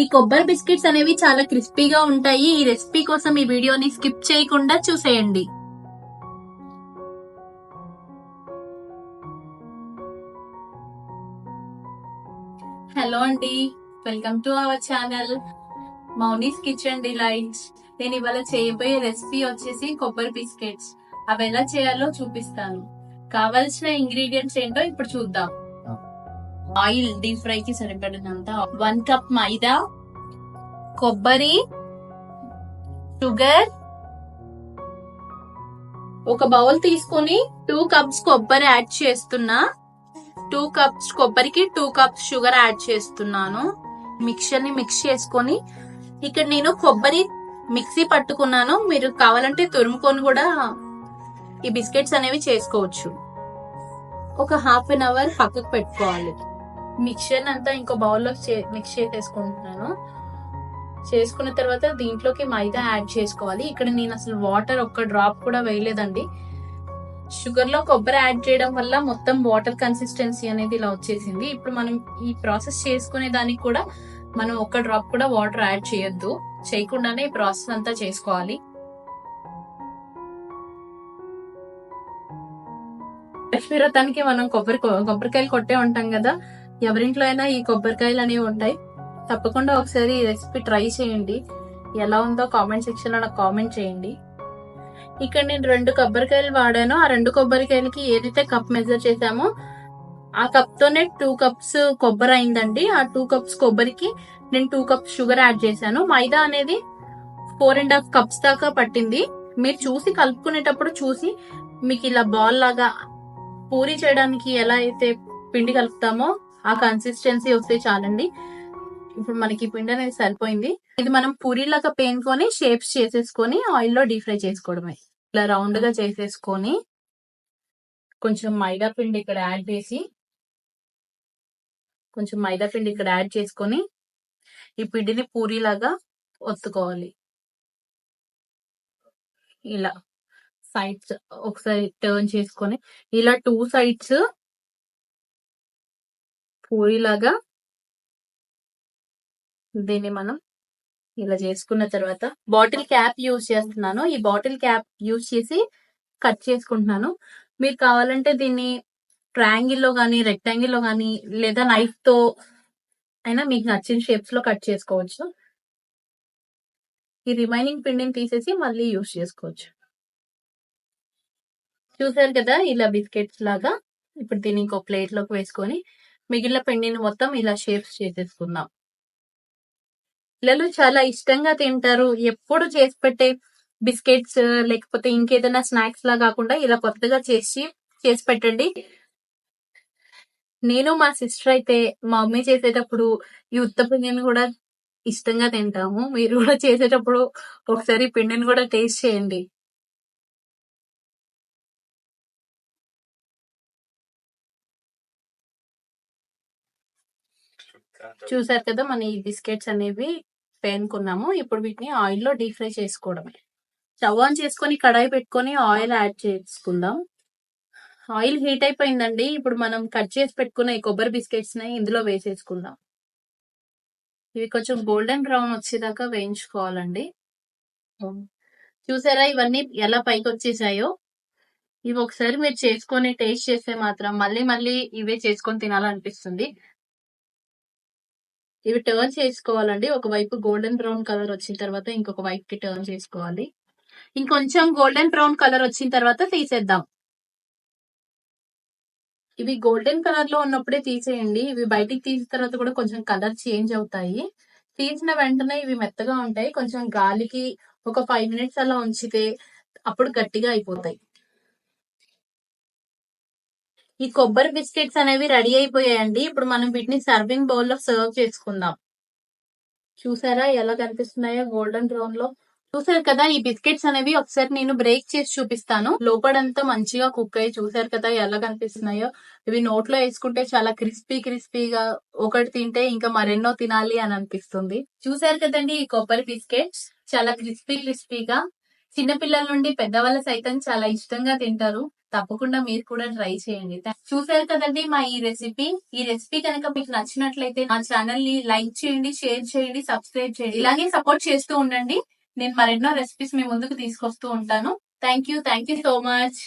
ఈ కొబ్బరి బిస్కెట్స్ అనేవి చాలా క్రిస్పీగా ఉంటాయి. ఈ రెసిపీ కోసం ఈ వీడియోని స్కిప్ చేయకుండా చూసేయండి. హలో అండి. Welcome to our channel Mouni's kitchen delights. నేను ఇవాళ చేయబోయే రెసిపీ వచ్చేసి కొబ్బరి బిస్కెట్స్. అవి ఎలా చేయాలో చూపిస్తాను. కావలసిన ఇంగ్రీడియంట్స్ ఏంటో ఇప్పుడు చూద్దాం. ఆయిల్ డీప్ ఫ్రై కి సరిపడినంత వన్ కప్ మైదా కొబ్బరి షుగర్ ఒక బౌల్ తీసుకొని టూ కప్స్ కొబ్బరి యాడ్ చేస్తున్నా. టూ కప్స్ కొబ్బరికి టూ కప్స్ షుగర్ యాడ్ చేస్తున్నాను. మిక్చర్ని మిక్స్ చేసుకొని ఇక్కడ నేను కొబ్బరి మిక్సీ పట్టుకున్నాను. మీరు కావాలంటే తురుముకొని కూడా ఈ బిస్కెట్స్ అనేవి చేసుకోవచ్చు. ఒక హాఫ్ అన్ అవర్ పక్కకు పెట్టుకోవాలి. మిక్చర్ అంతా ఇంకో బౌల్లో మిక్స్ చేసేసుకుంటున్నాను. చేసుకున్న తర్వాత దీంట్లోకి మైదా యాడ్ చేసుకోవాలి. ఇక్కడ నేను అసలు వాటర్ ఒక్క డ్రాప్ కూడా వేయలేదండి. షుగర్లో కొబ్బరి యాడ్ చేయడం వల్ల మొత్తం వాటర్ కన్సిస్టెన్సీ అనేది ఇలా వచ్చేసింది. ఇప్పుడు మనం ఈ ప్రాసెస్ చేసుకునే దానికి కూడా మనం ఒక్క డ్రాప్ కూడా వాటర్ యాడ్ చేయొద్దు. చేయకుండానే ఈ ప్రాసెస్ అంతా చేసుకోవాలి. లక్ష్మీ వ్రతానికి మనం కొబ్బరి కొబ్బరికాయలు కొట్టే ఉంటాం కదా. ఎవరింట్లో అయినా ఈ కొబ్బరికాయలు అనేవి ఉంటాయి. తప్పకుండా ఒకసారి ఈ రెసిపీ ట్రై చేయండి. ఎలా ఉందో కామెంట్ సెక్షన్లో నాకు కామెంట్ చేయండి. ఇక్కడ నేను రెండు కొబ్బరికాయలు వాడాను. ఆ రెండు కొబ్బరికాయలకి ఏదైతే కప్ మెజర్ చేసామో ఆ కప్ తోనే టూ కప్స్ కొబ్బరి అయిందండి. ఆ టూ కప్స్ కొబ్బరికి నేను టూ కప్స్ షుగర్ యాడ్ చేశాను. మైదా అనేది ఫోర్ అండ్ హాఫ్ కప్స్ దాకా పట్టింది. మీరు చూసి కలుపుకునేటప్పుడు చూసి మీకు ఇలా బాల్ లాగా పూరి చేయడానికి ఎలా అయితే పిండి కలుపుతామో ఆ కన్సిస్టెన్సీ వస్తే చాలండి. ఇప్పుడు మనకి పిండి అనేది సరిపోయింది. ఇది మనం పూరీలాగా పేనుకొని షేప్స్ చేసేసుకొని ఆయిల్లో డీప్ ఫ్రై చేసుకోవడమే. ఇలా రౌండ్గా చేసేసుకొని కొంచెం మైదా పిండి ఇక్కడ యాడ్ చేసి కొంచెం మైదా పిండి ఇక్కడ యాడ్ చేసుకొని ఈ పిండిని పూరీలాగా ఒత్తుకోవాలి. ఇలా సైడ్స్ ఒకసారి టర్న్ చేసుకొని ఇలా టూ సైడ్స్ పూరిలాగా దీన్ని మనం ఇలా చేసుకున్న తర్వాత బాటిల్ క్యాప్ యూజ్ చేస్తున్నాను. ఈ బాటిల్ క్యాప్ యూజ్ చేసి కట్ చేసుకుంటున్నాను. మీరు కావాలంటే దీన్ని ట్రయాంగిల్లో కానీ రెక్టాంగిల్లో కానీ లేదా నైఫ్తో అయినా మీకు నచ్చిన షేప్స్లో కట్ చేసుకోవచ్చు. ఈ రిమైనింగ్ పిండిని తీసేసి మళ్ళీ యూజ్ చేసుకోవచ్చు. చూసారు కదా ఇలా బిస్కెట్స్ లాగా ఇప్పుడు దీన్ని ఇంకో ప్లేట్లోకి వేసుకొని మిగిలిన పిండిని మొత్తం ఇలా షేప్స్ చేసేసుకుందాం. పిల్లలు చాలా ఇష్టంగా తింటారు. ఎప్పుడు చేసి పెట్టే బిస్కెట్స్ లేకపోతే ఇంకేదైనా స్నాక్స్ లా కాకుండా ఇలా కొత్తగా చేసి చేసి పెట్టండి. నేను మా సిస్టర్ అయితే మా మమ్మీ చేసేటప్పుడు ఈ ఉత్త పిండిని కూడా ఇష్టంగా తింటాము. మీరు కూడా చేసేటప్పుడు ఒకసారి పిండిని కూడా టేస్ట్ చేయండి. చూసారు కదా మన ఈ బిస్కెట్స్ అనేవి పేనుకున్నాము. ఇప్పుడు వీటిని ఆయిల్లో డీప్ ఫ్రై చేసుకోవడమే. స్టవ్ ఆన్ చేసుకొని కడాయి పెట్టుకొని ఆయిల్ యాడ్ చేసుకుందాం. ఆయిల్ హీట్ అయిపోయిందండి. ఇప్పుడు మనం కట్ చేసి పెట్టుకున్న ఈ కొబ్బరి బిస్కెట్స్ని ఇందులో వేసేసుకుందాం. ఇవి కొంచెం గోల్డెన్ బ్రౌన్ వచ్చేదాకా వేయించుకోవాలండి. చూసారా ఇవన్నీ ఎలా పైకి వచ్చేసాయో? ఇవి ఒకసారి మీరు చేసుకొని టేస్ట్ చేస్తే మాత్రం మళ్ళీ మళ్ళీ ఇవే చేసుకొని తినాలనిపిస్తుంది. ఇవి టర్న్ చేసుకోవాలండి. ఒకవైపు గోల్డెన్ బ్రౌన్ కలర్ వచ్చిన తర్వాత ఇంకొక వైపు కి టర్న్ చేసుకోవాలి. ఇంకొంచెం గోల్డెన్ బ్రౌన్ కలర్ వచ్చిన తర్వాత తీసేద్దాం. ఇవి గోల్డెన్ కలర్లో ఉన్నప్పుడే తీసేయండి. ఇవి బయటికి తీసిన తర్వాత కూడా కొంచెం కలర్ చేంజ్ అవుతాయి. తీసిన వెంటనే ఇవి మెత్తగా ఉంటాయి. కొంచెం గాలికి ఒక ఫైవ్ మినిట్స్ అలా ఉంచితే అప్పుడు గట్టిగా అయిపోతాయి. ఈ కొబ్బరి బిస్కెట్స్ అనేవి రెడీ అయిపోయాయండి. ఇప్పుడు మనం వీటిని సర్వింగ్ బౌల్లో సర్వ్ చేసుకుందాం. చూసారా ఎలా కనిపిస్తున్నాయో గోల్డెన్ బ్రౌన్లో. చూసారు కదా ఈ బిస్కెట్స్ అనేవి ఒకసారి నేను బ్రేక్ చేసి చూపిస్తాను. లోపడంతా మంచిగా కుక్ అయ్యి చూసారు కదా ఎలా కనిపిస్తున్నాయో. ఇవి నోట్లో వేసుకుంటే చాలా క్రిస్పీ క్రిస్పీగా ఒకటి తింటే ఇంకా మరెన్నో తినాలి అని అనిపిస్తుంది. చూసారు కదండి ఈ కొబ్బరి బిస్కెట్స్ చాలా క్రిస్పీ క్రిస్పీగా చిన్నపిల్లల నుండి పెద్దవాళ్ళ సైతం చాలా ఇష్టంగా తింటారు. తప్పకుండా మీరు కూడా ట్రై చేయండి. చూసారు కదండి మా ఈ రెసిపీ. ఈ రెసిపీ కనుక మీకు నచ్చినట్లయితే మా ఛానల్ని లైక్ చేయండి షేర్ చేయండి సబ్స్క్రైబ్ చేయండి. ఇలాగే సపోర్ట్ చేస్తూ ఉండండి. నేను మరెన్నో రెసిపీస్ మీ ముందుకు తీసుకొస్తూ ఉంటాను. Thank you thank you so much.